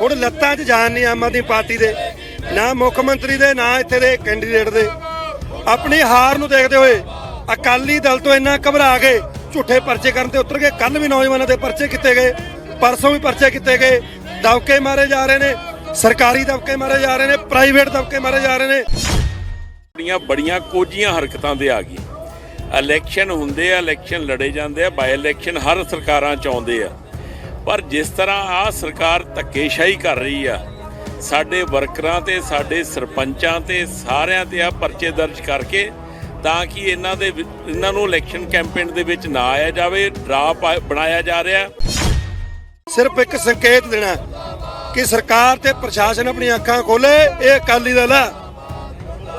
ਹੁਣ ਲੱਤਾਂ 'ਚ ਜਾਨ ਨਹੀਂ ਆਮ ਆਦਮੀ ਪਾਰਟੀ ਦੇ, ਨਾ ਮੁੱਖ ਮੰਤਰੀ ਦੇ, ਨਾ ਇੱਥੇ ਦੇ ਕੈਂਡੀਡੇਟ ਦੇ। ਆਪਣੀ ਹਾਰ ਨੂੰ ਦੇਖਦੇ ਹੋਏ ਅਕਾਲੀ ਦਲ ਤੋਂ ਇੰਨਾ ਘਬਰਾ ਗਏ ਝੂਠੇ ਪਰਚੇ ਕਰਨ ਤੇ ਉਤਰ ਗਏ। ਕੱਲ ਵੀ ਨੌਜਵਾਨਾਂ ਦੇ ਪਰਚੇ ਕੀਤੇ ਗਏ, ਪਰਸੋਂ ਵੀ ਪਰਚੇ ਕੀਤੇ ਗਏ। ਦਬਕੇ ਮਾਰੇ ਜਾ ਰਹੇ ਨੇ, ਸਰਕਾਰੀ ਦਬਕੇ ਮਾਰੇ ਜਾ ਰਹੇ ਨੇ ਪ੍ਰਾਈਵੇਟ ਦਬਕੇ ਮਾਰੇ ਜਾ ਰਹੇ ਨੇ। ਬੜੀਆਂ ਬੜੀਆਂ ਕੋਝੀਆਂ ਹਰਕਤਾਂ ਦੇ ਆ ਗਈ ਇਲੈਕਸ਼ਨ ਹੁੰਦੇ ਆ ਇਲੈਕਸ਼ਨ ਲੜੇ ਜਾਂਦੇ ਆ ਬਾਈ ਇਲੈਕਸ਼ਨ ਹਰ ਸਰਕਾਰਾਂ ਚ ਆਉਂਦੇ ਆ। ਪਰ ਜਿਸ ਤਰ੍ਹਾਂ ਆ ਸਰਕਾਰ ਧੱਕੇਸ਼ਾਹੀ ਕਰ ਰਹੀ ਆ, ਸਾਡੇ ਵਰਕਰਾਂ ਤੇ, ਸਾਡੇ ਸਰਪੰਚਾਂ ਤੇ, ਸਾਰਿਆਂ ਤੇ ਆ ਪਰਚੇ ਦਰਜ ਕਰਕੇ ਤਾਂ ਕਿ ਇਹਨਾਂ ਦੇ ਇਹਨਾਂ ਨੂੰ ਇਲੈਕਸ਼ਨ ਕੈਂਪੇਨ ਦੇ ਵਿੱਚ ਨਾ ਆਇਆ ਜਾਵੇ ਡਰਾ ਪਾ- ਬਣਾਇਆ ਜਾ ਰਿਹਾ। ਸਿਰਫ ਇੱਕ ਸੰਕੇਤ ਦੇਣਾ ਕਿ ਸਰਕਾਰ ਤੇ ਪ੍ਰਸ਼ਾਸਨ ਆਪਣੀਆਂ ਅੱਖਾਂ ਖੋਲੇ, ਇਹ ਅਕਾਲੀ ਦਲ ਆ।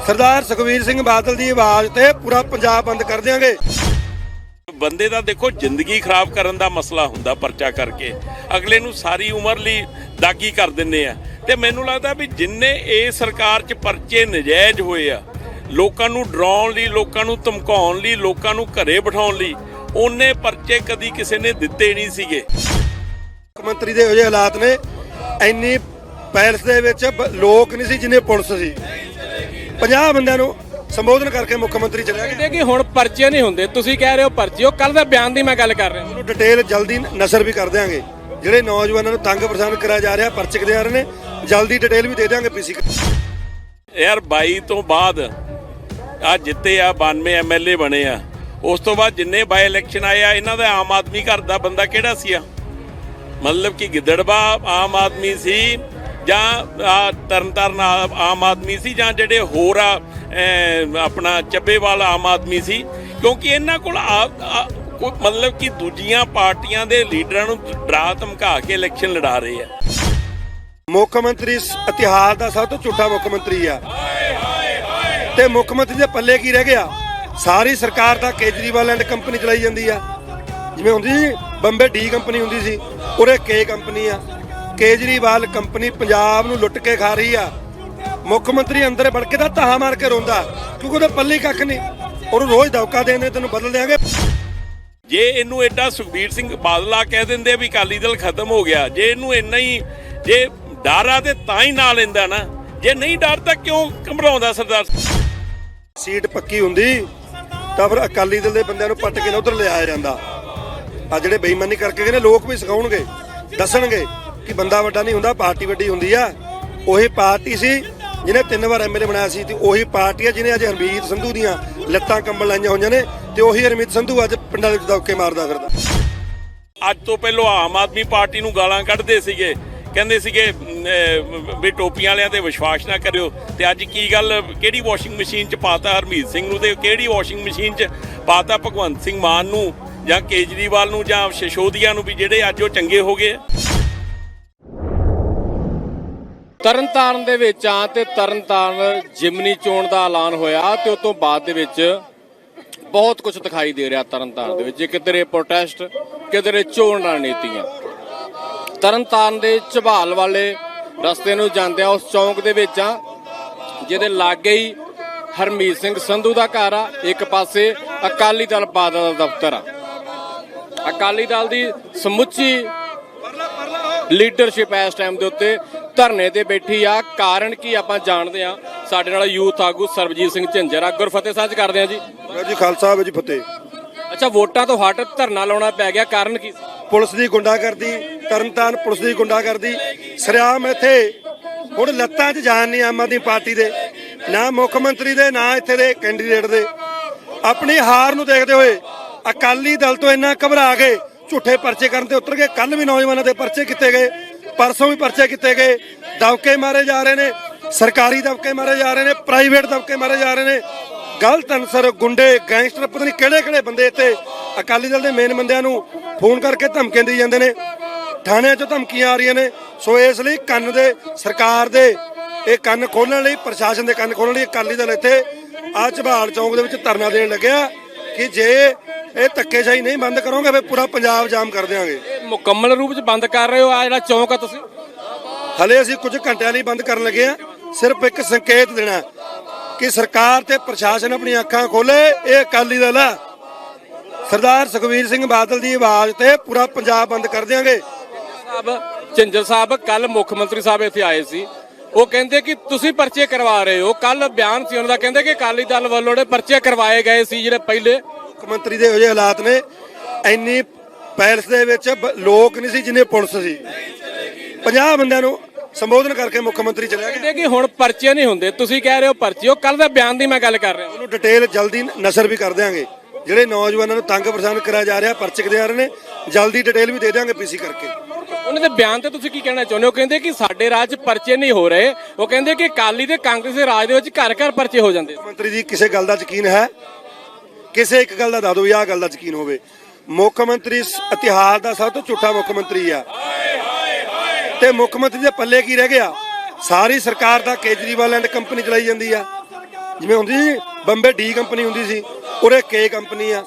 ਸਰਦਾਰ ਸੁਖਵੀਰ ਸਿੰਘ ਬਾਦਲ ਦੀ ਆਵਾਜ਼ ਤੇ ਪੂਰਾ ਪੰਜਾਬ ਬੰਦ ਕਰ ਦਿਆਂਗੇ। ਬੰਦੇ ਦਾ ਦੇਖੋ ਜ਼ਿੰਦਗੀ ਖਰਾਬ ਕਰਨ ਦਾ ਮਸਲਾ ਹੁੰਦਾ ਪਰਚਾ ਕਰਕੇ। ਅਗਲੇ ਨੂੰ ਸਾਰੀ ਉਮਰ ਲਈ ਦਾਗੀ ਕਰ ਦਿੰਨੇ ਆ। ਤੇ ਮੈਨੂੰ ਲੱਗਦਾ ਵੀ ਜਿੰਨੇ ਇਹ ਸਰਕਾਰ 'ਚ ਪਰਚੇ ਨਜਾਇਜ਼ ਹੋਏ ਆ, ਲੋਕਾਂ ਨੂੰ ਡਰਾਉਣ ਲਈ, ਲੋਕਾਂ ਨੂੰ ਧਮਕਾਉਣ ਲਈ, ਲੋਕਾਂ ਨੂੰ ਘਰੇ ਬਿਠਾਉਣ ਲਈ, ਉਹਨੇ ਪਰਚੇ ਕਦੀ ਕਿਸੇ ਨੇ ਦਿੱਤੇ ਨਹੀਂ ਸੀਗੇ। ਮੁੱਖ ਮੰਤਰੀ ਦੇ ਇਹੋ ਜਿਹੇ ਹਾਲਾਤ ਨੇ, ਇੰਨੀ ਪੈਲਸ ਦੇ ਵਿੱਚ ਲੋਕ ਨਹੀਂ ਸੀ ਜਿੰਨੇ ਪੁਲਿਸ ਸੀ। 50 ਬੰਦਿਆਂ ਨੂੰ ਸੰਬੋਧਨ ਕਰਕੇ ਮੁੱਖ ਮੰਤਰੀ ਚਲਿਆ ਗਿਆ ਕਹਿੰਦੇ ਕਿ ਹੁਣ ਪਰਚੇ ਨਹੀਂ ਹੁੰਦੇ। ਤੁਸੀਂ ਕਹਿ ਰਹੇ ਹੋ ਪਰਚੇ। ਉਹ ਕੱਲ ਦਾ ਬਿਆਨ ਦੀ ਮੈਂ ਗੱਲ ਕਰ ਰਿਹਾ। ਉਹਨੂੰ ਡਿਟੇਲ ਜਲਦੀ ਨਸ਼ਰ ਵੀ ਕਰ ਦਿਆਂਗੇ। ਜਿਹੜੇ ਨੌਜਵਾਨਾਂ ਨੂੰ ਤੰਗ ਪਰੇਸ਼ਾਨ ਕਰਾਇਆ ਜਾ ਰਿਹਾ ਪਰਚੇ ਦੇ ਆ ਰਹੇ ਨੇ ਜਲਦੀ ਡਿਟੇਲ ਵੀ ਦੇ ਦਿਆਂਗੇ ਪੀਸੀ ਯਾਰ 22 ਤੋਂ ਬਾਅਦ ਆ ਜਿੱਤੇ ਆ 92 ਐਮਐਲਏ ਬਣੇ ਆ। ਉਸ ਤੋਂ ਬਾਅਦ ਜਿੰਨੇ ਬਾਈ ਇਲੈਕਸ਼ਨ ਆਏ ਆ ਇਹਨਾਂ ਦਾ ਆਮ ਆਦਮੀ ਘਰ ਦਾ ਬੰਦਾ ਕਿਹੜਾ ਸੀ ਆ? ਮਤਲਬ ਕਿ ਗਿੱਦੜਬਾ ਆਮ ਆਦਮੀ ਸੀ ਜਾਂ, ਆ, ਤਰਨਤਾਰਨ ਆ- ਆਮ ਆਦਮੀ ਸੀ ਜਾਂ ਜਿਹੜੇ ਹੋਰ ਆ ਆਪਣਾ ਚੱਬੇਵਾਲ ਆਮ ਆਦਮੀ ਸੀ? ਕਿਉਂਕਿ ਇਹਨਾਂ ਕੋਲ ਕੋਈ ਮਤਲਬ ਕਿ ਦੂਜੀਆਂ ਪਾਰਟੀਆਂ ਦੇ ਲੀਡਰਾਂ ਨੂੰ ਡਰਾ ਧਮਕਾ ਕੇ ਇਲੈਕਸ਼ਨ ਲੜਾ ਰਹੇ ਆ। ਮੁੱਖ ਮੰਤਰੀ ਇਤਿਹਾਸ ਦਾ ਸਭ ਤੋਂ ਝੂਠਾ ਮੁੱਖ ਮੰਤਰੀ ਆ। ਤੇ ਮੁੱਖ ਮੰਤਰੀ ਦੇ ਪੱਲੇ ਕੀ ਰਹਿ ਗਿਆ? ਸਾਰੀ ਸਰਕਾਰ ਤਾਂ ਕੇਜਰੀਵਾਲ ਐਂਡ ਕੰਪਨੀ ਚਲਾਈ ਜਾਂਦੀ ਆ। ਜਿਵੇਂ ਹੁੰਦੀ ਸੀ, ਬੰਬੇ ਡੀ ਕੰਪਨੀ ਹੁੰਦੀ ਸੀ, ਉਰੇ ਕੇ ਕੰਪਨੀ ਆ। ਕੇਜਰੀਵਾਲ ਕੰਪਨੀ ਪੰਜਾਬ ਨੂੰ ਲੁੱਟ ਕੇ ਖਾ ਰਹੀ ਆ। ਮੁੱਖ ਮੰਤਰੀ ਅੰਦਰ ਵੜ ਕੇ ਤਾਂ ਤਾਹਾ ਮਾਰ ਕੇ ਰੋਂਦਾ ਕਿਉਂਕਿ ਉਹਦੇ ਪੱਲੇ ਕੱਖ ਨਹੀਂ। ਉਹਨੂੰ ਰੋਜ਼ ਦੌਕਾ ਦੇਣੇ ਤੈਨੂੰ ਬਦਲ ਦਿਆਂਗੇ। ਜੇ ਇਹਨੂੰ ਐਡਾ ਸੁਖਬੀਰ ਸਿੰਘ ਬਾਦਲਾ ਕਹਿ ਦਿੰਦੇ ਵੀ ਅਕਾਲੀ ਦਲ ਖਤਮ ਹੋ ਗਿਆ ਜੇ ਇਹਨੂੰ ਇੰਨਾ ਹੀ ਜੇ ਡਰ ਤੇ ਤਾਂ ਹੀ ਨਾ ਲੈਂਦਾ ਨਾ ਜੇ ਨਹੀਂ ਡਰ ਤਾਂ ਕਿਉਂ ਘਬਰਾਉਂਦਾ ਸਰਦਾਰ ਸੀਟ ਪੱਕੀ ਹੁੰਦੀ ਤਾਂ ਫਿਰ ਅਕਾਲੀ ਦਲ ਦੇ ਬੰਦਿਆਂ ਨੂੰ ਪੱਟ ਕੇ ਨਾ ਉਧਰ ਲਿਆਇਆ ਜਾਂਦਾ। ਆ ਜਿਹੜੇ ਬੇਈਮਾਨੀ ਕਰਕੇ ਗਏ ਨੇ ਲੋਕ ਵੀ ਸਿਖਾਉਣਗੇ ਦੱਸਣਗੇ। ਕਿ ਬੰਦਾ ਵੱਡਾ ਨਹੀਂ ਹੁੰਦਾ, ਪਾਰਟੀ ਵੱਡੀ ਹੁੰਦੀ ਆ। ਉਹੀ ਪਾਰਟੀ ਸੀ, ਜਿਹਨੇ ਤਿੰਨ ਵਾਰ ਐਮਐਲਏ ਬਣਾਇਆ ਸੀ ਤੇ ਉਹੀ ਪਾਰਟੀ ਆ ਜਿਹਨੇ ਅੱਜ ਹਰਮੀਤ ਸੰਧੂ ਦੀਆਂ ਲੱਤਾਂ ਕੰਬਲ ਲਾਈਆਂ ਹੋਈਆਂ ਨੇ ਤੇ ਉਹੀ ਹਰਮੀਤ ਸੰਧੂ ਅੱਜ ਪਿੰਡਾਂ ਵਿੱਚ ਦੌਕੇ ਮਾਰਦਾ ਫਿਰਦਾ। ਅੱਜ ਤੋਂ ਪਹਿਲਾਂ ਆਮ ਆਦਮੀ ਪਾਰਟੀ ਨੂੰ ਗਾਲਾਂ ਕੱਢਦੇ ਸੀਗੇ। ਕਹਿੰਦੇ ਸੀਗੇ ਵੀ ਟੋਪੀਆਂ ਵਾਲਿਆਂ ਤੇ ਵਿਸ਼ਵਾਸ ਨਾ ਕਰਿਓ। ਤੇ ਅੱਜ ਕੀ ਗੱਲ, ਕਿਹੜੀ ਵਾਸ਼ਿੰਗ ਮਸ਼ੀਨ 'ਚ ਪਾਤਾ ਹਰਮੀਤ ਸਿੰਘ ਨੂੰ ਤੇ ਕਿਹੜੀ ਵਾਸ਼ਿੰਗ ਮਸ਼ੀਨ 'ਚ ਪਾਤਾ ਭਗਵੰਤ ਸਿੰਘ ਮਾਨ ਨੂੰ ਜਾਂ ਕੇਜਰੀਵਾਲ ਨੂੰ ਜਾਂ ਸ਼ਸ਼ੋਦੀਆ ਨੂੰ ਵੀ ਜਿਹੜੇ ਅੱਜ ਉਹ ਚੰਗੇ ਹੋ ਗਏ ਤਰਨਤਾਰਨ ਦੇ ਵਿੱਚ ਆ ਤੇ ਤਰਨਤਾਰਨ ਜਿਮਨੀ ਚੋਣ ਦਾ ਐਲਾਨ ਹੋਇਆ ਤੇ ਉਸ ਤੋਂ ਬਾਅਦ ਦੇ ਵਿੱਚ ਬਹੁਤ ਕੁਝ ਦਿਖਾਈ ਦੇ ਰਿਹਾ ਤਰਨਤਾਰਨ ਦੇ ਵਿੱਚ ਕਿਧਰੇ ਪ੍ਰੋਟੈਸਟ ਕਿਧਰੇ ਚੋਣ ਰਣਨੀਤੀਆਂ। ਤਰਨਤਾਰਨ ਦੇ ਝਬਾਲ ਵਾਲੇ ਰਸਤੇ ਨੂੰ ਜਾਂਦਿਆਂ ਉਸ ਚੌਂਕ ਦੇ ਵਿੱਚ ਆ, ਜਿਹਦੇ ਲਾਗੇ ਹੀ ਹਰਮੀਤ ਸਿੰਘ ਸੰਧੂ ਦਾ ਘਰ ਆ, ਇੱਕ ਪਾਸੇ ਅਕਾਲੀ ਦਲ ਬਾਦਲ ਦਾ ਦਫ਼ਤਰ ਆ। ਅਕਾਲੀ ਦਲ ਦੀ ਸਮੁੱਚੀ ਲੀਡਰਸ਼ਿਪ ਇਸ ਟਾਈਮ ਦੇ ਉੱਤੇ ਧਰਨੇ ਤੇ ਬੈਠੀ ਆ। ਕਾਰਨ ਕੀ ਆਪਾਂ ਜਾਣਦੇ ਆ ਸਾਡੇ ਨਾਲ ਯੂਥ ਆਗੂ ਸਰਬਜੀਤ ਸਿੰਘ ਝਿੰਜਰ ਆ। ਗੁਰਫਤਿਹ ਸਾਂਝ ਕਰਦੇ ਆ ਜੀ। ਜੀ ਖਾਲਸਾ ਜੀ ਫਤਿਹ। ਅੱਛਾ ਵੋਟਾਂ ਤੋਂ ਹਟ ਧਰਨਾ ਲਾਉਣਾ ਪੈ ਗਿਆ। ਕਾਰਨ ਕੀ? ਪੁਲਿਸ ਦੀ ਗੁੰਡਾਗਰਦੀ ਤਰਨਤਾਰਨ ਪੁਲਿਸ ਦੀ ਗੁੰਡਾਗਰਦੀ। ਸਰਿਆਮ ਇੱਥੇ ਹੁਣ ਲੱਤਾਂ 'ਚ ਜਾਨ ਨਹੀਂ ਆਮ ਆਦਮੀ ਪਾਰਟੀ ਦੇ। ਨਾ ਮੁੱਖ ਮੰਤਰੀ ਦੇ ਨਾ ਇੱਥੇ ਦੇ ਕੈਂਡੀਡੇਟ ਦੇ। ਆਪਣੀ ਹਾਰ ਨੂੰ ਦੇਖਦੇ ਹੋਏ ਅਕਾਲੀ ਦਲ ਤੋਂ ਇੰਨਾ ਘਬਰਾ ਗਏ ਝੂਠੇ ਪਰਚੇ ਕਰਨ ਤੇ ਉਤਰ ਗਏ। ਕੱਲ ਵੀ ਨੌਜਵਾਨਾਂ ਦੇ ਪਰਚੇ ਕੀਤੇ ਗਏ। ਪਰਸੋਂ ਵੀ ਪਰਚੇ ਕੀਤੇ ਗਏ। ਦਬਕੇ ਮਾਰੇ ਜਾ ਰਹੇ ਨੇ। ਸਰਕਾਰੀ ਦਬਕੇ ਮਾਰੇ ਜਾ ਰਹੇ ਨੇ। ਪ੍ਰਾਈਵੇਟ ਦਬਕੇ ਮਾਰੇ ਜਾ ਰਹੇ ਨੇ। ਗਲਤ ਅਨਸਰ, ਗੁੰਡੇ, ਗੈਂਗਸਟਰ, ਪਤਾ ਨਹੀਂ ਕਿਹੜੇ ਕਿਹੜੇ ਬੰਦੇ ਇੱਥੇ ਅਕਾਲੀ ਦਲ ਦੇ ਮੇਨ ਬੰਦਿਆਂ ਨੂੰ ਫੋਨ ਕਰਕੇ ਧਮਕੀਆਂ ਦੇਈ ਜਾਂਦੇ ਨੇ। ਥਾਣਿਆਂ 'ਚੋਂ ਧਮਕੀਆਂ ਆ ਰਹੀਆਂ ਨੇ। ਸੋ ਇਸ ਲਈ ਕੰਨ ਦੇ, ਸਰਕਾਰ ਦੇ ਇਹ ਕੰਨ ਖੋਲਣ ਲਈ, ਪ੍ਰਸ਼ਾਸਨ ਦੇ ਕੰਨ ਖੋਲਣ ਲਈ ਅਕਾਲੀ ਦਲ ਇੱਥੇ ਆ ਝਬਾਲ ਚੌਂਕ ਦੇ ਵਿੱਚ ਧਰਨਾ ਦੇਣ ਲੱਗਿਆ ਕਿ ਜੇ ਇਹ ਧੱਕੇਸ਼ਾਹੀ ਨਹੀਂ ਬੰਦ ਕਰੋਗੇ ਫਿਰ ਪੂਰਾ ਪੰਜਾਬ ਜਾਮ ਕਰ ਦਿਆਂਗੇ। ਇਹ ਮੁਕੰਮਲ ਰੂਪ ਚ ਬੰਦ ਕਰ ਰਹੇ ਹੋ ਆ ਜਿਹੜਾ ਚੌਂਕ ਆ ਤੁਸੀਂ? ਹਲੇ ਅਸੀਂ ਕੁਝ ਘੰਟਿਆਂ ਲਈ ਬੰਦ ਕਰਨ ਲੱਗੇ ਆ ਸਿਰਫ ਇੱਕ ਸੰਕੇਤ ਦੇਣਾ ਕਿ ਸਰਕਾਰ ਤੇ ਪ੍ਰਸ਼ਾਸਨ ਆਪਣੀਆਂ ਅੱਖਾਂ ਖੋਲੇ ਇਹ ਅਕਾਲੀ ਦਲ ਆ। ਸਰਦਾਰ ਸੁਖਵੀਰ ਸਿੰਘ ਬਾਦਲ ਦੀ ਆਵਾਜ਼ ਤੇ ਪੂਰਾ ਪੰਜਾਬ ਬੰਦ ਕਰ ਦਿਆਂਗੇ। ਸਾਹਿਬ ਝਿੰਜਰ ਸਾਹਿਬ ਕੱਲ ਮੁੱਖ ਮੰਤਰੀ ਸਾਹਿਬ ਇੱਥੇ ਆਏ ਸੀ। ਉਹ ਕਹਿੰਦੇ ਕਿ ਤੁਸੀਂ ਪਰਚੇ ਕਰਵਾ ਰਹੇ ਹੋ ਕੱਲ ਬਿਆਨ ਸੀ ਉਹਨਾਂ ਦਾ ਕਹਿੰਦੇ ਕਿ ਅਕਾਲੀ ਦਲ ਵੱਲੋਂ ਜਿਹੜੇ ਪਰਚੇ ਕਰਵਾਏ ਗਏ ਸੀ ਜਿਹੜੇ ਪਹਿਲੇ ਮੁੱਖ ਮੰਤਰੀ ਦੇ ਇਹੋ ਜਿਹੇ ਹਾਲਾਤ ਨੇ ਇੰਨੀ ਪੈਲਸ ਦੇ ਵਿੱਚ ਬ- ਲੋਕ ਨਹੀਂ ਸੀ ਜਿੰਨੇ ਪੁਲਿਸ ਸੀ। 50 ਬੰਦਿਆਂ ਨੂੰ ਸੰਬੋਧਨ ਕਰਕੇ ਮੁੱਖ ਮੰਤਰੀ ਚਲਿਆ ਗਿਆ ਕਹਿੰਦੇ ਕਿ ਹੁਣ ਪਰਚੇ ਨਹੀਂ ਹੁੰਦੇ। ਤੁਸੀਂ ਕਹਿ ਰਹੇ ਹੋ ਪਰਚੇ। ਉਹ ਕੱਲ ਦਾ ਬਿਆਨ ਦੀ ਮੈਂ ਗੱਲ ਕਰ ਰਿਹਾ। ਉਹਨੂੰ ਡਿਟੇਲ ਜਲਦੀ ਨਸ਼ਰ ਵੀ ਕਰ ਦਿਆਂਗੇ। ਜਿਹੜੇ ਨੌਜਵਾਨਾਂ ਨੂੰ ਤੰਗ ਪਰੇਸ਼ਾਨ ਕਰਿਆ ਜਾ ਰਿਹਾ ਪਰਚੇ ਦੇ ਆ ਰਹੇ ਨੇ ਜਲਦੀ ਡਿਟੇਲ ਵੀ ਦੇ ਦਿਆਂਗੇ ਪੀਸੀ ਕਰਕੇ। ਉਹਨਾਂ ਦੇ ਬਿਆਨ ਤੇ ਤੁਸੀਂ ਕੀ ਕਹਿਣਾ ਚਾਹੁੰਦੇ ਹੋ? ਕਹਿੰਦੇ ਕਿ ਸਾਡੇ ਰਾਜ 'ਚ ਪਰਚੇ ਨਹੀਂ ਹੋ ਰਹੇ। ਉਹ ਕਹਿੰਦੇ ਕਿ ਅਕਾਲੀ ਤੇ ਕਾਂਗਰਸ ਦੇ ਰਾਜ ਦੇ ਵਿੱਚ ਘਰ ਘਰ ਪਰਚੇ ਹੋ ਜਾਂਦੇ। ਮੰਤਰੀ ਜੀ ਕਿਸੇ ਗੱਲ ਦਾ ਯਕੀਨ ਹੈ? ਕਿਸੇ ਇੱਕ ਗੱਲ ਦਾ ਦੱਸ ਦਿਓ ਵੀ ਆਹ ਗੱਲ ਦਾ ਯਕੀਨ ਹੋਵੇ। ਮੁੱਖ ਮੰਤਰੀ ਇਤਿਹਾਸ ਦਾ ਸਭ ਤੋਂ ਝੂਠਾ ਮੁੱਖ ਮੰਤਰੀ ਆ। ਤੇ ਮੁੱਖ ਮੰਤਰੀ ਦੇ ਪੱਲੇ ਕੀ ਰਹਿ ਗਿਆ? ਸਾਰੀ ਸਰਕਾਰ ਦਾ ਕੇਜਰੀਵਾਲ ਐਂਡ ਕੰਪਨੀ ਚਲਾਈ ਜਾਂਦੀ ਆ। ਜਿਵੇਂ ਹੁੰਦੀ ਸੀ, ਬੰਬੇ ਡੀ ਕੰਪਨੀ ਹੁੰਦੀ ਸੀ, ਉਰੇ ਕੇ ਕੰਪਨੀ ਆ।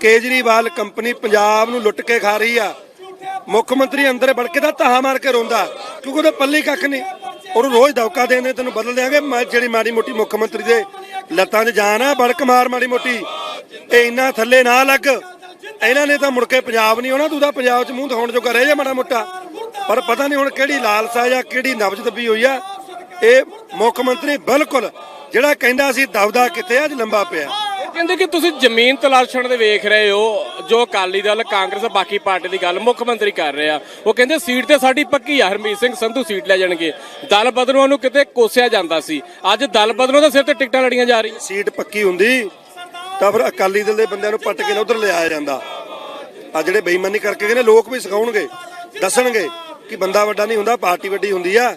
ਕੇਜਰੀਵਾਲ ਕੰਪਨੀ ਪੰਜਾਬ ਨੂੰ ਲੁੱਟ ਕੇ ਖਾ ਰਹੀ ਆ। ਮੁੱਖ ਮੰਤਰੀ ਅੰਦਰ ਵੜ ਕੇ ਤਾਂ ਧਾਹਾਂ ਮਾਰ ਕੇ ਰੋਂਦਾ, ਕਿਉਂਕਿ ਉਹਦੇ ਪੱਲੇ ਹੀ ਕੱਖ ਨਹੀਂ। ਉਹਨੂੰ ਰੋਜ਼ ਦੌਕਾ ਦੇਣੇ ਤੈਨੂੰ ਬਦਲ ਦਿਆਂਗੇ, ਮੈਂ ਜਿਹੜੀ ਮਾੜੀ ਮੋਟੀ ਮੁੱਖ ਮੰਤਰੀ ਦੇ ਲੱਤਾਂ 'ਚ ਜਾਨ ਆ, ਬੜਕ ਮਾਰ ਮਾੜੀ ਮੋਟੀ। ਇਹ ਇੰਨਾ ਥੱਲੇ ਨਾ ਲੱਗ। ਇਹਨਾਂ ਨੇ ਤਾਂ ਮੁੜ ਕੇ ਪੰਜਾਬ ਨਹੀਂ ਆਉਣਾ ਤੂੰ ਤਾਂ ਪੰਜਾਬ 'ਚ ਮੂੰਹ ਦਿਖਾਉਣ ਜੋਗਾ ਰਹਿ ਜਾ ਮਾੜਾ ਮੋਟਾ। ਪਰ ਪਤਾ ਨਹੀਂ ਹੁਣ ਕਿਹੜੀ ਲਾਲਸਾ ਜਾਂ ਕਿਹੜੀ ਨਬਜ਼ ਦੱਬੀ ਹੋਈ ਆ। ਇਹ ਮੁੱਖ ਮੰਤਰੀ ਬਿਲਕੁਲ ਜਿਹੜਾ ਕਹਿੰਦਾ ਸੀ ਦਬਦਾ ਕਿੱਥੇ ਅੱਜ ਲੰਬਾ ਪਿਆ। ਕਹਿੰਦੇ ਕਿ ਤੁਸੀਂ ਜ਼ਮੀਨ ਤਲਾਸ਼ਣ ਦੇ ਵੇਖ ਰਹੇ ਹੋ ਜੋ ਅਕਾਲੀ ਦਲ ਕਾਂਗਰਸ ਬਾਕੀ ਪਾਰਟੀ ਦੀ ਗੱਲ ਮੁੱਖ ਮੰਤਰੀ ਕਰ ਰਿਹਾ। ਉਹ ਕਹਿੰਦੇ ਸੀਟ ਤੇ ਸਾਡੀ ਪੱਕੀ ਆ ਹਰਮੀਤ ਸਿੰਘ ਸੰਧੂ ਸੀਟ ਲੈ ਜਾਣਗੇ। ਦਲ ਬਦਲੂਆਂ ਨੂੰ ਕਿਤੇ ਕੋਸਿਆ ਜਾਂਦਾ ਸੀ। ਅੱਜ ਦਲ ਬਦਲੂਆਂ ਦੇ ਸਿਰ ਤੇ ਟਿਕਟਾਂ ਲੜੀਆਂ ਜਾ ਰਹੀਆਂ। ਸੀਟ ਪੱਕੀ ਹੁੰਦੀ ਤਾਂ ਫਿਰ ਅਕਾਲੀ ਦਲ ਦੇ ਬੰਦਿਆਂ ਨੂੰ ਪੱਟ ਕੇ ਨਾ ਉਧਰ ਲਿਆਇਆ ਜਾਂਦਾ। ਆ ਜਿਹੜੇ ਬੇਈਮਾਨੀ ਕਰਕੇ ਗਏ ਨੇ ਲੋਕ ਵੀ ਸਿਖਾਉਣਗੇ ਦੱਸਣਗੇ ਕਿ ਬੰਦਾ ਵੱਡਾ ਨਹੀਂ ਹੁੰਦਾ ਪਾਰਟੀ ਵੱਡੀ ਹੁੰਦੀ ਆ।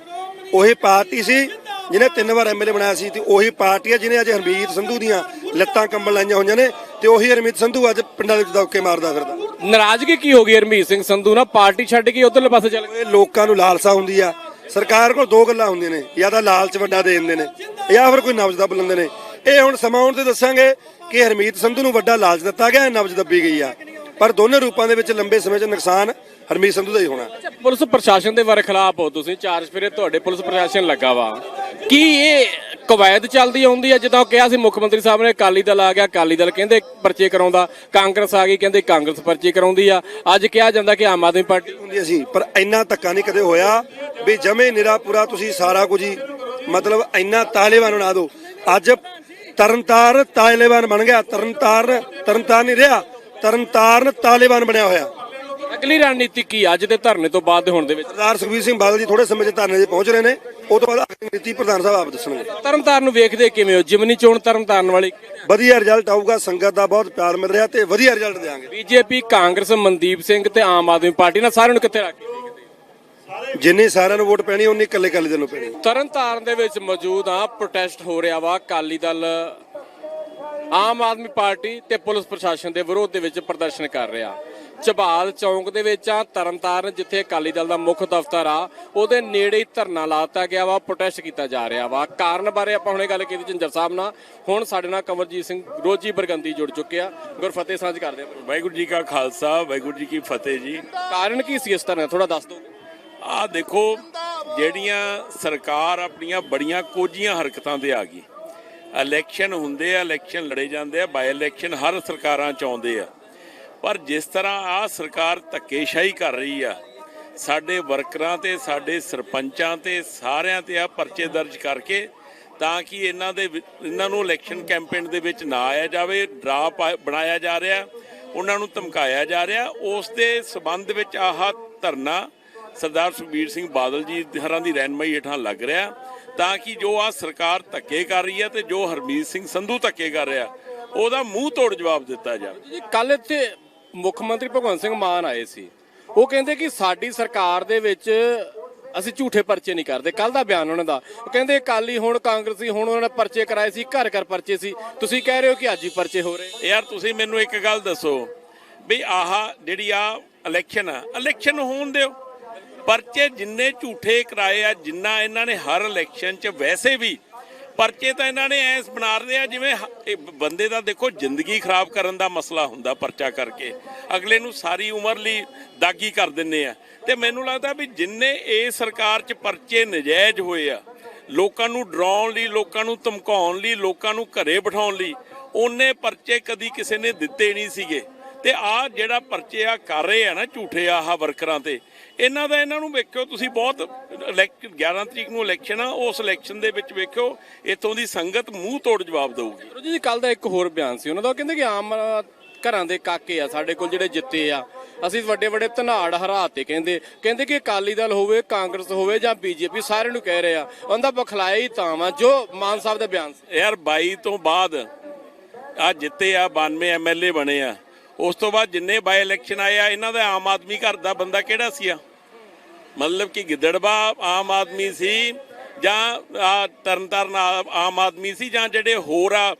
ਉਹੀ ਪਾਰਟੀ ਸੀ ਜਿਹਨੇ ਤਿੰਨ ਵਾਰ ਐਮਐਲਏ ਬਣਾਇਆ ਸੀ ਤੇ ਉਹੀ ਪਾਰਟੀ ਆ ਜਿਹਨੇ ਅੱਜ ਹਰਮੀਤ ਸੰਧੂ ਦੀਆਂ ਲੱਤਾਂ ਕੰਬਲ ਲਾਈਆਂ ਹੋਈਆਂ ਨੇ ਤੇ ਉਹੀ ਹਰਮੀਤ ਸੰਧੂ ਅੱਜ ਪਿੰਡਾਂ ਦੇ ਵਿੱਚ ਦੌਕੇ ਮਾਰਦਾ ਫਿਰਦਾ। ਨਾਰਾਜ਼ਗੀ ਕੀ ਹੋ ਗਈ ਹਰਮੀਤ ਸਿੰਘ ਸੰਧੂ ਨਾਲ? ਪਾਰਟੀ ਛੱਡ ਕੇ ਉਧਰਲੇ ਪਾਸੇ ਚਲ ਗਏ ਲੋਕਾਂ ਨੂੰ ਲਾਲਸਾ ਹੁੰਦੀ ਆ। ਸਰਕਾਰ ਕੋਲ ਦੋ ਗੱਲਾਂ ਹੁੰਦੀਆਂ ਨੇ ਜਾਂ ਤਾਂ ਲਾਲਚ ਵੱਡਾ ਦੇ ਦਿੰਦੇ ਨੇ ਜਾਂ ਫਿਰ ਕੋਈ ਨਬਜ਼ ਦੱਬ ਲੈਂਦੇ ਨੇ। ਇਹ ਹੁਣ ਸਮਾਂ ਆਉਣ ਤੇ ਦੱਸਾਂਗੇ ਕਿ ਹਰਮੀਤ ਸੰਧੂ ਨੂੰ ਵੱਡਾ ਲਾਲਚ ਦਿੱਤਾ ਗਿਆ ਨਬਜ਼ ਦੱਬੀ ਗਈ ਆ। ਪਰ ਦੋਨੇ ਰੂਪਾਂ ਦੇ ਵਿੱਚ ਲੰਬੇ ਸਮੇਂ 'ਚ ਨੁਕਸਾਨ ਹਰਮੀਤ ਸੰਧੂ ਦਾ ਹੀ ਹੋਣਾ। ਪੁਲਿਸ ਪ੍ਰਸ਼ਾਸਨ ਦੇ ਬਾਰੇ ਖਿਲਾਫ ਹੋ ਤੁਸੀਂ ਚਾਰਜ ਫਿਰੇ ਤੁਹਾਡੇ ਪੁਲਿਸ ਪ੍ਰਸ਼ਾਸਨ ਲੱਗਾ ਵਾ। ਕੀ ਇਹ ਕਵਾਇਦ ਚੱਲਦੀ ਆਉਂਦੀ ਹੈ ਜਦੋਂ ਕਿਹਾ ਸੀ ਮੁੱਖ ਮੰਤਰੀ ਸਾਹਿਬ ਨੇ ਅਕਾਲੀ ਦਲ ਆ ਗਿਆ ਅਕਾਲੀ ਦਲ ਕਹਿੰਦੇ ਪਰਚੇ ਕਰਾਉਂਦਾ ਕਾਂਗਰਸ ਆ ਗਈ ਕਹਿੰਦੇ ਕਾਂਗਰਸ ਪਰਚੇ ਕਰਾਉਂਦੀ ਆ। ਅੱਜ ਕਿਹਾ ਜਾਂਦਾ ਕਿ ਆਮ ਆਦਮੀ ਪਾਰਟੀ ਹੁੰਦੀ ਅਸੀਂ ਪਰ ਇੰਨਾ ਧੱਕਾ ਨਹੀਂ ਕਦੇ ਹੋਇਆ ਵੀ ਜਮੇ ਨਿਰਾ ਪੂਰਾ ਤੁਸੀਂ ਸਾਰਾ ਕੁਝ ਹੀ ਮਤਲਬ ਇੰਨਾ ਤਾਲਿਬਾਨ ਬਣਾ ਦਿਓ। ਅੱਜ ਤਰਨਤਾਰ ਤਾਲਿਬਾਨ ਬਣ ਗਿਆ। ਤਰਨਤਾਰ ਤਰਨਤਾਰ ਨਹੀਂ ਰਿਹਾ। ਤਰਨਤਾਰਨ ਤਾਲਿਬਾਨ ਬਣਿਆ ਹੋਇਆ। ਅਗਲੀ ਰਣਨੀਤੀ ਕੀ ਆ? ਅੱਜ ਦੇ ਧਰਨੇ ਤੋਂ ਬਾਅਦ ਦੇ ਹੋਣ ਦੇ ਵਿੱਚ। ਸਰਦਾਰ ਸੁਖਬੀਰ ਸਿੰਘ ਬਾਦਲ ਜੀ ਥੋੜੇ ਸਮੇਂ 'ਚ ਧਰਨੇ 'ਤੇ ਪਹੁੰਚ ਰਹੇ ਨੇ। ਉਹ ਤੋਂ ਬਾਅਦ ਅਗਲੀ ਨੀਤੀ ਪ੍ਰਧਾਨ ਸਾਹਿਬ ਆਪ ਦੱਸਣਗੇ। ਤਰਨਤਾਰਨ ਨੂੰ ਵੇਖਦੇ ਕਿਵੇਂ ਹੋ? ਜਿਮਨੀ ਚੋਣ ਤਰਨਤਾਰਨ ਵਾਲੀ। ਵਧੀਆ ਰਿਜ਼ਲਟ ਆਊਗਾ। ਸੰਗਤ ਦਾ ਬਹੁਤ ਪਿਆਰ ਮਿਲ ਰਿਹਾ ਤੇ ਵਧੀਆ ਰਿਜ਼ਲਟ ਦੇਵਾਂਗੇ ਬੀਜੇਪੀ ਕਾਂਗਰਸ ਮਨਦੀਪ ਸਿੰਘ ਤੇ ਆਮ ਆਦਮੀ ਪਾਰਟੀ ਨਾਲ ਸਾਰਿਆਂ ਨੂੰ ਕਿੱਥੇ ਰੱਖ ਜਿੰਨੀ ਸਾਰਿਆਂ ਨੂੰ ਵੋਟ ਪੈਣੀ ਉਨੀ ਇਕੱਲੇ ਇਕੱਲੇ ਦੇ ਨੂੰ ਪੈਣੀ। ਤਰਨਤਾਰਨ ਦੇ ਵਿੱਚ ਮੌਜੂਦ ਆ ਪ੍ਰੋਟੈਸਟ ਹੋ ਰਿਹਾ ਵਾ ਅਕਾਲੀ ਦਲ। ਆਮ ਆਦਮੀ ਪਾਰਟੀ ਤੇ ਪੁਲਿਸ ਪ੍ਰਸ਼ਾਸਨ ਦੇ ਵਿਰੋਧ ਦੇ ਵਿੱਚ ਪ੍ਰਦਰਸ਼ਨ ਕਰ ਰਿਹਾ। ਚਬਾਲ ਚੌਂਕ ਦੇ ਵਿੱਚ ਆ ਤਰਨਤਾਰਨ ਜਿੱਥੇ ਅਕਾਲੀ ਦਲ ਦਾ ਮੁੱਖ ਦਫ਼ਤਰ ਆ ਉਹਦੇ ਨੇੜੇ ਹੀ ਧਰਨਾ ਲਾਤਾ ਗਿਆ ਵਾ ਪ੍ਰੋਟੈਸਟ ਕੀਤਾ ਜਾ ਰਿਹਾ ਵਾ। ਕਾਰਨ ਬਾਰੇ ਆਪਾਂ ਹੁਣੇ ਗੱਲ ਕੀਤੀ ਜਿੰਦਰ ਸਾਹਿਬ ਨਾਲ। ਹੁਣ ਸਾਡੇ ਨਾਲ ਕਮਰਜੀਤ ਸਿੰਘ ਰੋਜੀ ਬਰਗੰਦੀ ਜੁੜ ਚੁੱਕਿਆ ਗੁਰਫਤਿਹ ਸਾਂਝ ਕਰਦੇ ਆ। ਵਾਹਿਗੁਰੂ ਜੀ ਕਾ ਖਾਲਸਾ ਵਾਹਿਗੁਰੂ ਜੀ ਕੀ ਫਤਿਹ ਜੀ। ਕਾਰਨ ਕੀ ਸੀ ਇਸ ਤਰ੍ਹਾਂ ਥੋੜਾ ਦੱਸ ਦਿਓ। ਆ ਦੇਖੋ, ਜਿਹੜੀਆਂ ਸਰਕਾਰ ਆਪਣੀਆਂ ਬੜੀਆਂ ਕੋਝੀਆਂ ਹਰਕਤਾਂ ਤੇ ਆ ਗਈ। ਇਲੈਕਸ਼ਨ ਹੁੰਦੇ ਆ, ਇਲੈਕਸ਼ਨ ਲੜੇ ਜਾਂਦੇ ਆ, ਬਾਈ ਇਲੈਕਸ਼ਨ ਹਰ ਸਰਕਾਰਾਂ ਚ ਆਉਂਦੇ ਆ। ਪਰ ਜਿਸ ਤਰ੍ਹਾਂ ਆ ਸਰਕਾਰ ਧੱਕੇਸ਼ਾਹੀ ਕਰ ਰਹੀ ਆ, ਸਾਡੇ ਵਰਕਰਾਂ ਤੇ, ਸਾਡੇ ਸਰਪੰਚਾਂ ਤੇ, ਸਾਰਿਆਂ ਤੇ ਆ ਪਰਚੇ ਦਰਜ ਕਰਕੇ ਤਾਂ ਕਿ ਇਹਨਾਂ ਦੇ ਵਿ- ਇਹਨਾਂ ਨੂੰ ਇਲੈਕਸ਼ਨ ਕੈਂਪੇਨ ਦੇ ਵਿੱਚ ਨਾ ਆਇਆ ਜਾਵੇ ਡਰਾ ਪਾ- ਬਣਾਇਆ ਜਾ ਰਿਹਾ, ਉਹਨਾਂ ਨੂੰ ਧਮਕਾਇਆ ਜਾ ਰਿਹਾ। ਉਸ ਦੇ ਸਬੰਧ ਵਿੱਚ ਆਹ ਧਰਨਾ ਸਰਦਾਰ ਸੁਖਬੀਰ ਸਿੰਘ ਬਾਦਲ ਜੀ ਹਰਾਂ ਦੀ ਰਹਿਨਮਾਈ ਹੇਠਾਂ ਲੱਗ ਰਿਹਾ ਤਾਂ ਕਿ ਜੋ ਆ ਸਰਕਾਰ ਧੱਕੇ ਕਰ ਰਹੀ ਹੈ ਤੇ ਜੋ ਹਰਮੀਤ ਸਿੰਘ ਸੰਧੂ ਧੱਕੇ ਕਰ ਰਿਹਾ ਉਹਦਾ ਮੂੰਹ ਤੋੜ ਜਵਾਬ ਦਿੱਤਾ ਜਾਵੇ। ਜੀ ਕੱਲ ਇੱਥੇ ਮੁੱਖ ਮੰਤਰੀ ਭਗਵੰਤ ਸਿੰਘ ਮਾਨ ਆਏ ਸੀ। ਉਹ ਕਹਿੰਦੇ ਕਿ ਸਾਡੀ ਸਰਕਾਰ ਦੇ ਵਿੱਚ ਅਸੀਂ ਝੂਠੇ ਪਰਚੇ ਨਹੀਂ ਕਰਦੇ ਕੱਲ ਦਾ ਬਿਆਨ ਉਹਨਾਂ ਦਾ। ਉਹ ਕਹਿੰਦੇ ਅਕਾਲੀ ਹੁਣ ਕਾਂਗਰਸੀ ਹੁਣ ਉਹਨਾਂ ਨੇ ਪਰਚੇ ਕਰਾਏ ਸੀ ਘਰ ਘਰ ਪਰਚੇ ਸੀ। ਤੁਸੀਂ ਕਹਿ ਰਹੇ ਹੋ ਕਿ ਅੱਜ ਹੀ ਪਰਚੇ ਹੋ ਰਹੇ? ਯਾਰ ਤੁਸੀਂ ਮੈਨੂੰ ਇੱਕ ਗੱਲ ਦੱਸੋ ਵੀ ਆਹ ਜਿਹੜੀ ਆ ਇਲੈਕਸ਼ਨ ਆ ਇਲੈਕਸ਼ਨ ਹੋਣ ਦਿਓ। ਪਰਚੇ ਜਿੰਨੇ ਝੂਠੇ ਕਰਾਏ ਆ, ਜਿੰਨਾ ਇਹਨਾਂ ਨੇ ਹਰ ਇਲੈਕਸ਼ਨ 'ਚ ਵੈਸੇ ਵੀ ਪਰਚੇ ਤਾਂ ਇਹਨਾਂ ਨੇ ਐਸ ਬਣਾ ਰਹੇ ਆ, ਜਿਵੇਂ ਬੰਦੇ ਦਾ ਦੇਖੋ ਜ਼ਿੰਦਗੀ ਖਰਾਬ ਕਰਨ ਦਾ ਮਸਲਾ ਹੁੰਦਾ ਪਰਚਾ ਕਰਕੇ। ਅਗਲੇ ਨੂੰ ਸਾਰੀ ਉਮਰ ਲਈ ਦਾਗੀ ਕਰ ਦਿੰਨੇ ਆ। ਤੇ ਮੈਨੂੰ ਲੱਗਦਾ ਵੀ ਜਿੰਨੇ ਇਹ ਸਰਕਾਰ 'ਚ ਪਰਚੇ ਨਜਾਇਜ਼ ਹੋਏ ਆ, ਲੋਕਾਂ ਨੂੰ ਡਰਾਉਣ ਲਈ, ਲੋਕਾਂ ਨੂੰ ਧਮਕਾਉਣ ਲਈ, ਲੋਕਾਂ ਨੂੰ ਘਰੇ ਬਿਠਾਉਣ ਲਈ, ਉਹਨੇ ਪਰਚੇ ਕਦੀ ਕਿਸੇ ਨੇ ਦਿੱਤੇ ਨਹੀਂ ਸੀਗੇ। ਤੇ ਆ ਜਿਹੜਾ ਪਰਚੇ ਆ ਕਰ ਰਹੇ ਆ ਨਾ ਝੂਠੇ ਆਹ ਵਰਕਰਾਂ ਤੇ ਇਹਨਾਂ ਦਾ ਇਹਨਾਂ ਨੂੰ ਵੇਖਿਓ ਤੁਸੀਂ ਬਹੁਤ ਇਲੈਕ- 11 ਤਰੀਕ ਨੂੰ ਇਲੈਕਸ਼ਨ ਆ ਉਸ ਇਲੈਕਸ਼ਨ ਦੇ ਵਿੱਚ ਵੇਖਿਓ ਇੱਥੋਂ ਦੀ ਸੰਗਤ ਮੂੰਹ ਤੋੜ ਜਵਾਬ ਦੇਊਗੀ। ਰੋਜੀ ਜੀ ਕੱਲ ਦਾ ਇੱਕ ਹੋਰ ਬਿਆਨ ਸੀ ਉਹਨਾਂ ਦਾ ਉਹ ਕਹਿੰਦੇ ਕਿ ਆਮ ਘਰਾਂ ਦੇ ਕਾਕੇ ਆ ਸਾਡੇ ਕੋਲ ਜਿਹੜੇ ਜਿੱਤੇ ਆ ਅਸੀਂ ਵੱਡੇ ਵੱਡੇ ਧਨਾੜ ਹਰਾਤੇ ਕਹਿੰਦੇ ਕਹਿੰਦੇ ਕਿ ਅਕਾਲੀ ਦਲ ਹੋਵੇ ਕਾਂਗਰਸ ਹੋਵੇ ਜਾਂ ਬੀਜੇਪੀ ਸਾਰਿਆਂ ਨੂੰ ਕਹਿ ਰਹੇ ਆ ਉਹਦਾ ਬਖਲਾਇਆ ਹੀ ਤਾਂ ਵਾ ਜੋ ਮਾਨ ਸਾਹਿਬ ਦਾ ਬਿਆਨ ਸੀ। ਯਾਰ 22 ਤੋਂ ਬਾਅਦ ਆ ਜਿੱਤੇ ਆ 92 ਐਮਐਲਏ ਬਣੇ ਆ ਉਸ ਤੋਂ ਬਾਅਦ ਜਿੰਨੇ ਬਾਈ ਇਲੈਕਸ਼ਨ ਆਏ ਆ, ਇਹਨਾਂ ਦਾ ਆਮ ਆਦਮੀ ਘਰ ਦਾ ਬੰਦਾ ਕਿਹੜਾ ਸੀ ਆ? ਮਤਲਬ ਕਿ ਗਿੱਦੜਬਾ ਆਮ ਆਦਮੀ ਸੀ ਜਾਂ, ਆ, ਤਰਨਤਾਰਨ ਆ- ਆਮ ਆਦਮੀ ਸੀ ਜਾਂ ਜਿਹੜੇ ਹੋਰ ਆ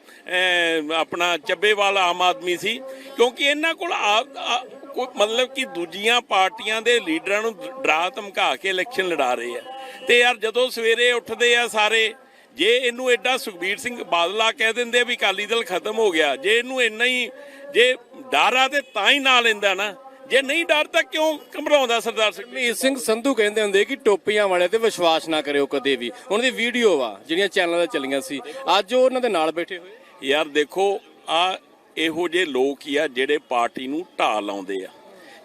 ਆਪਣਾ ਚੱਬੇਵਾਲ ਆਮ ਆਦਮੀ ਸੀ? ਕਿਉਂਕਿ ਇਹਨਾਂ ਕੋਲ ਆ- ਕੋਈ ਮਤਲਬ ਕਿ ਦੂਜੀਆਂ ਪਾਰਟੀਆਂ ਦੇ ਲੀਡਰਾਂ ਨੂੰ ਡਰਾ ਧਮਕਾ ਕੇ ਇਲੈਕਸ਼ਨ ਲੜਾ ਰਹੇ ਆ। ਤੇ ਯਾਰ ਜਦੋਂ ਸਵੇਰੇ ਉੱਠਦੇ ਆ ਸਾਰੇ ਜੇ ਇਹਨੂੰ ਐਡਾ ਸੁਖਬੀਰ ਸਿੰਘ ਬਾਦਲਾ ਕਹਿ ਦਿੰਦੇ ਆ ਵੀ ਅਕਾਲੀ ਦਲ ਖਤਮ ਹੋ ਗਿਆ ਜੇ ਇਹਨੂੰ ਇੰਨਾ ਹੀ ਜੇ ਡਰ ਆ ਤੇ ਤਾਂ ਹੀ ਨਾਂ ਲੈਂਦਾ ਨਾ। ਜੇ ਨਹੀਂ ਡਰ ਤਾਂ ਕਿਉਂ ਘਬਰਾਉਂਦਾ ਸਰਦਾਰ ਸੁਖਬੀਰ ਮੀਤ ਸਿੰਘ ਸੰਧੂ ਕਹਿੰਦੇ ਹੁੰਦੇ ਕਿ ਟੋਪੀਆਂ ਵਾਲੇ ਤੇ ਵਿਸ਼ਵਾਸ ਨਾ ਕਰਿਓ ਕਦੇ ਵੀ। ਉਹਨਾਂ ਦੀ ਵੀਡੀਓ ਵਾ ਜਿਹੜੀਆਂ ਚੈਨਲਾਂ ਤੇ ਚੱਲੀਆਂ ਸੀ ਅੱਜ ਉਹ ਉਹਨਾਂ ਦੇ ਨਾਲ ਬੈਠੇ ਹੋਏ। ਯਾਰ ਦੇਖੋ ਆ ਇਹੋ ਜਿਹੇ ਲੋਕ ਹੀ ਆ ਜਿਹੜੇ ਪਾਰਟੀ ਨੂੰ ਢਾਹ ਲਾਉਂਦੇ ਆ।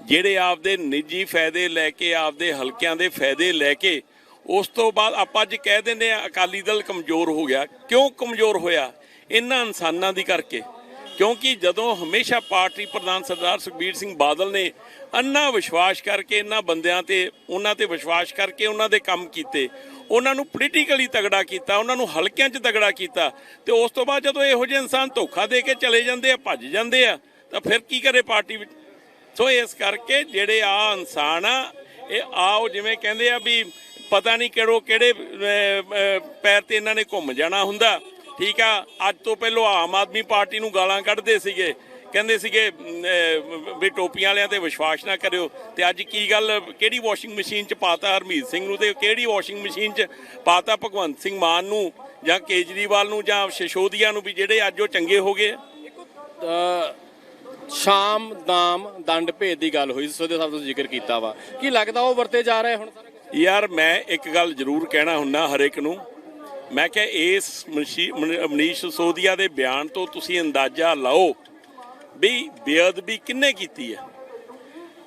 ਜਿਹੜੇ ਆਪਦੇ ਨਿੱਜੀ ਫਾਇਦੇ ਲੈ ਕੇ ਆਪਦੇ ਹਲਕਿਆਂ ਦੇ ਫਾਇਦੇ ਲੈ ਕੇ ਉਸ ਤੋਂ ਬਾਅਦ ਆਪਾਂ ਅੱਜ ਕਹਿ ਦਿੰਦੇ ਆ ਅਕਾਲੀ ਦਲ ਕਮਜ਼ੋਰ ਹੋ ਗਿਆ। ਕਿਉਂ ਕਮਜ਼ੋਰ ਹੋਇਆ? ਇਹਨਾਂ ਇਨਸਾਨਾਂ ਦੀ ਕਰਕੇ। ਕਿਉਂਕਿ ਜਦੋਂ ਹਮੇਸ਼ਾ ਪਾਰਟੀ ਪ੍ਰਧਾਨ ਸਰਦਾਰ ਸੁਖਬੀਰ ਸਿੰਘ ਬਾਦਲ ਨੇ ਅੰਨਾ ਵਿਸ਼ਵਾਸ ਕਰਕੇ, ਇਹਨਾਂ ਬੰਦਿਆਂ ਤੇ, ਉਹਨਾਂ ਤੇ ਵਿਸ਼ਵਾਸ ਕਰਕੇ ਉਹਨਾਂ ਦੇ ਕੰਮ ਕੀਤੇ, ਉਹਨਾਂ ਨੂੰ ਪੋਲੀਟੀਕਲੀ ਤਗੜਾ ਕੀਤਾ, ਉਹਨਾਂ ਨੂੰ ਹਲਕਿਆਂ 'ਚ ਤਗੜਾ ਕੀਤਾ, ਤੇ ਉਸ ਤੋਂ ਬਾਅਦ ਜਦੋਂ ਇਹੋ ਜਿਹੇ ਇਨਸਾਨ ਧੋਖਾ ਦੇ ਕੇ ਚਲੇ ਜਾਂਦੇ ਆ, ਭੱਜ ਜਾਂਦੇ ਆ, ਤਾਂ ਫਿਰ ਕੀ ਕਰੇ ਪਾਰਟੀ ਵਿੱਚ? ਸੋ ਇਸ ਕਰਕੇ ਜਿਹੜੇ ਆ ਇਨਸਾਨ ਆ, ਇਹ ਆਓ ਜਿਵੇਂ ਕਹਿੰਦੇ ਆ ਵੀ ਪਤਾ ਨਹੀਂ ਕਿਹੜੋ ਕਿਹੜੇ ਪੈਰ ਤੇ ਇਹਨਾਂ ਨੇ ਘੁੰਮ ਜਾਣਾ ਹੁੰਦਾ। ਠੀਕ ਆ, ਅੱਜ ਤੋਂ ਪਹਿਲਾਂ ਆਮ ਆਦਮੀ ਪਾਰਟੀ ਨੂੰ ਗਾਲਾਂ ਕੱਢਦੇ ਸੀਗੇ। ਕਹਿੰਦੇ ਸੀਗੇ ਵੀ ਟੋਪੀਆਂ ਵਾਲਿਆਂ ਤੇ ਵਿਸ਼ਵਾਸ ਨਾ ਕਰਿਓ। ਤੇ ਅੱਜ ਕੀ ਗੱਲ, ਕਿਹੜੀ ਵਾਸ਼ਿੰਗ ਮਸ਼ੀਨ ਚ ਪਾਤਾ ਹਰਮੀਤ ਸਿੰਘ ਨੂੰ ਤੇ ਕਿਹੜੀ ਵਾਸ਼ਿੰਗ ਮਸ਼ੀਨ ਚ ਪਾਤਾ ਭਗਵੰਤ ਸਿੰਘ ਮਾਨ ਨੂੰ ਜਾਂ ਕੇਜਰੀਵਾਲ ਨੂੰ ਜਾਂ ਸਸ਼ੋਦੀਆ ਨੂੰ ਵੀ ਜਿਹੜੇ ਅੱਜ ਉਹ ਚੰਗੇ ਹੋ ਗਏ? ਸ਼ਾਮ, ਦਾਮ, ਦੰਡ ਭੇਦ ਦੀ ਗੱਲ ਹੋਈ ਸੋਦੇ ਸਾਹਿਬ ਤੋਂ ਜ਼ਿਕਰ ਕੀਤਾ ਵਾ। ਕੀ ਲੱਗਦਾ ਉਹ ਵਰਤੇ ਜਾ ਰਹੇ ਹੁਣ? ਯਾਰ ਮੈਂ ਇੱਕ ਗੱਲ ਜ਼ਰੂਰ ਕਹਿਣਾ ਹੁੰਨਾ ਹਰ ਇੱਕ ਨੂੰ। ਮੈਂ ਕਿਹਾ ਇਸ ਮਨਸ਼ੀ- ਮਨ- ਮਨੀਸ਼ ਸੋਦੀਆ ਦੇ ਬਿਆਨ ਤੋਂ ਤੁਸੀਂ ਅੰਦਾਜ਼ਾ ਲਾਓ ਵੀ ਬੇਅਦਬੀ ਕਿੰਨੇ ਕੀਤੀ ਹੈ।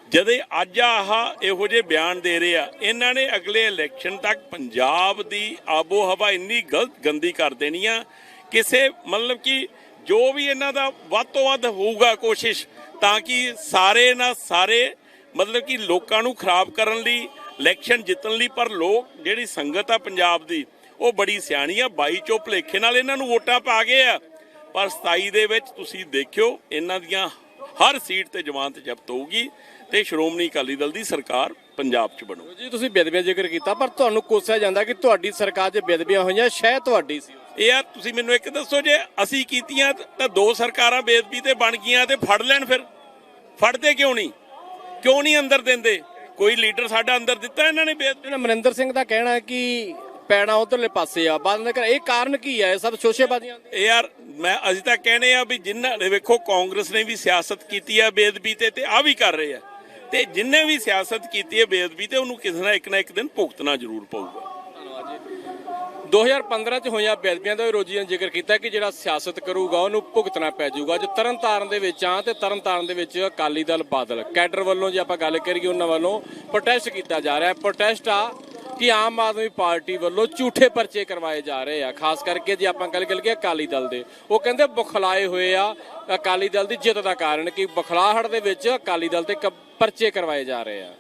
ਜਦੇ ਅੱਜ ਆਹ ਇਹੋ ਜਿਹੇ ਬਿਆਨ ਦੇ ਰਹੇ ਆ, ਇਹਨਾਂ ਨੇ ਅਗਲੇ ਇਲੈਕਸ਼ਨ ਤੱਕ ਪੰਜਾਬ ਦੀ ਆਬੋ ਹਵਾ ਇੰਨੀ ਗਲਤ ਗੰਦੀ ਕਰ ਦੇਣੀ ਆ, ਕਿਸੇ ਮਤਲਬ ਕਿ ਜੋ ਵੀ ਇਹਨਾਂ ਦਾ ਵੱਧ ਤੋਂ ਵੱਧ ਹੋਊਗਾ ਕੋਸ਼ਿਸ਼, ਤਾਂ ਕਿ ਸਾਰੇ ਨਾ ਸਾਰੇ ਮਤਲਬ ਕਿ ਲੋਕਾਂ ਨੂੰ ਖਰਾਬ ਕਰਨ ਲਈ ਇਲੈਕਸ਼ਨ ਜਿੱਤਣ ਲਈ ਪਰ ਲੋਕ ਜਿਹੜੀ ਸੰਗਤ ਆ ਪੰਜਾਬ ਦੀ ਉਹ ਬੜੀ ਸਿਆਣੀ ਆ 22 ਚੋਂ ਭਲੇਖੇ ਨਾਲ ਇਹਨਾਂ ਨੂੰ ਵੋਟਾਂ ਪਾ ਗਏ ਆ। ਪਰ 27 ਦੇ ਵਿੱਚ ਤੁਸੀਂ ਦੇਖਿਓ ਇਹਨਾਂ ਦੀਆਂ ਹਰ ਸੀਟ ਤੇ ਜਮਾਨਤ ਜ਼ਬਤ ਹੋਊਗੀ ਤੇ ਸ਼੍ਰੋਮਣੀ ਅਕਾਲੀ ਦਲ ਦੀ ਸਰਕਾਰ ਪੰਜਾਬ 'ਚ ਬਣੂ। ਜੀ ਤੁਸੀਂ ਬੇਦਬੀਆਂ ਜ਼ਿਕਰ ਕੀਤਾ ਪਰ ਤੁਹਾਨੂੰ ਕੋਸਿਆ ਜਾਂਦਾ ਕਿ ਤੁਹਾਡੀ ਸਰਕਾਰ 'ਚ ਬੇਦਬੀਆਂ ਹੋਈਆਂ ਸ਼ਾਇਦ ਤੁਹਾਡੀ ਸੀ। ਇਹ ਯਾਰ ਤੁਸੀਂ ਮੈਨੂੰ ਇੱਕ ਦੱਸੋ ਜੇ ਅਸੀਂ ਕੀਤੀਆਂ ਤਾਂ ਦੋ ਸਰਕਾਰਾਂ ਬੇਦਬੀ ਤੇ ਬਣ ਗਈਆਂ ਤੇ ਫੜ ਲੈਣ ਫਿਰ। ਫੜਦੇ ਕਿਉਂ ਨਹੀਂ? ਕਿਉਂ ਨਹੀਂ ਅੰਦਰ ਦਿੰਦੇ? ਕੋਈ ਲੀਡਰ ਸਾਡਾ ਅੰਦਰ ਦਿੱਤਾ ਇਹਨਾਂ ਨੇ ਬੇਦ ਜਿਹੜਾ ਮਨਿੰਦਰ ਸਿੰਘ ਦਾ ਕਹਿਣਾ ਹੈ ਕਿ ਪੈਣਾ ਉਧਰਲੇ ਪਾਸੇ ਆ ਬਾਦਲ ਨੇ ਕਰ ਇਹ ਕਾਰਨ ਕੀ ਹੈ? ਇਹ ਸਭ ਸ਼ੋਸ਼ੇਬਾਜ਼ੀਆਂ ਦੇ ਇਹ ਯਾਰ ਮੈਂ ਅਸੀਂ ਤਾਂ ਕਹਿੰਦੇ ਆ ਵੀ ਜਿੰਨਾ ਵੇਖੋ ਕਾਂਗਰਸ ਨੇ ਵੀ ਸਿਆਸਤ ਕੀਤੀ ਆ ਬੇਦਬੀ ਤੇ ਤੇ ਆ ਵੀ ਕਰ ਰਹੇ ਆ। ਤੇ ਜਿੰਨੇ ਵੀ ਸਿਆਸਤ ਕੀਤੀ ਹੈ ਬੇਦਬੀ ਤੇ ਉਹਨੂੰ ਕਿਸੇ ਨਾ ਇੱਕ ਨਾ ਇੱਕ ਦਿਨ ਭੁਗਤਣਾ ਜ਼ਰੂਰ ਪਊਗਾ। 2015 ਚ ਹੋਈਆਂ ਬੇਅਦਬੀਆਂ ਦਾ ਵੀ ਰੋਜੀ ਨੇ ਜ਼ਿਕਰ ਕੀਤਾ ਕਿ ਜਿਹੜਾ ਸਿਆਸਤ ਕਰੂਗਾ, ਉਹਨੂੰ ਭੁਗਤਣਾ ਪੈ ਜਾਊਗਾ। ਅੱਜ ਤਰਨਤਾਰਨ ਦੇ ਵਿੱਚ ਆ ਤੇ ਤਰਨਤਾਰਨ ਦੇ ਵਿੱਚ ਅਕਾਲੀ ਦਲ ਬਾਦਲ। ਕੈਡਰ ਵੱਲੋਂ ਜੇ ਆਪਾਂ ਗੱਲ ਕਰੀਏ, ਉਹਨਾਂ ਵੱਲੋਂ ਪ੍ਰੋਟੈਸਟ ਕੀਤਾ ਜਾ ਰਿਹਾ। ਹੈ ਪ੍ਰੋਟੈਸਟ ਆ ਕਿ ਆਮ ਆਦਮੀ ਪਾਰਟੀ ਵੱਲੋਂ ਝੂਠੇ ਪਰਚੇ ਕਰਵਾਏ ਜਾ ਰਹੇ ਆ। ਖਾਸ ਕਰਕੇ ਜੇ ਆਪਾਂ ਗੱਲ ਕਰੀਏ ਅਕਾਲੀ ਦਲ ਦੇ, ਉਹ ਕਹਿੰਦੇ ਬੁਖਲਾਏ ਹੋਏ ਆ ਅਕਾਲੀ ਦਲ ਦੀ ਜਿੱਤ ਦਾ ਕਾਰਨ ਕਿ ਬੁਖਲਾਹਟ ਦੇ ਵਿੱਚ ਅਕਾਲੀ ਦਲ ਤੇ ਕ- ਪਰਚੇ ਕਰਵਾਏ ਜਾ ਰਹੇ ਆ।